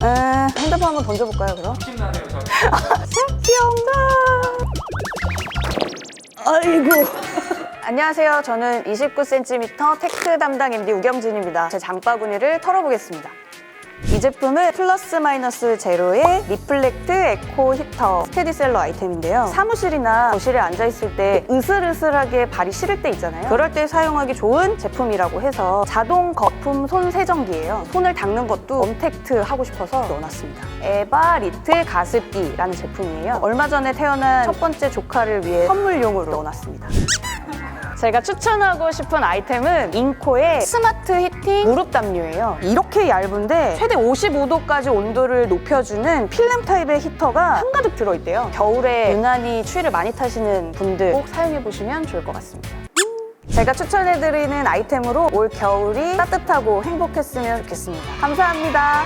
에, 핸드폰 한번 던져볼까요, 그럼? 신나네요 저. 기억나. 아이고. 안녕하세요. 저는 29cm 테크 담당 MD 우경진입니다. 제 장바구니를 털어보겠습니다. 이 제품은 플러스 마이너스 제로의 리플렉트 에코 히터 스테디셀러 아이템인데요. 사무실이나 거실에 앉아있을 때 으슬으슬하게 발이 시릴 때 있잖아요. 그럴 때 사용하기 좋은 제품이라고 해서 자동 거품 손 세정기예요. 손을 닦는 것도 언택트 하고 싶어서 넣어놨습니다. 에바 리틀 가습기라는 제품이에요. 얼마 전에 태어난 첫 번째 조카를 위해 선물용으로 넣어놨습니다. 제가 추천하고 싶은 아이템은 인코의 스마트 히팅 무릎 담요예요. 이렇게 얇은데 최대 55도까지 온도를 높여주는 필름 타입의 히터가 한가득 들어있대요. 겨울에 유난히 추위를 많이 타시는 분들 꼭 사용해보시면 좋을 것 같습니다. 제가 추천해드리는 아이템으로 올 겨울이 따뜻하고 행복했으면 좋겠습니다. 감사합니다.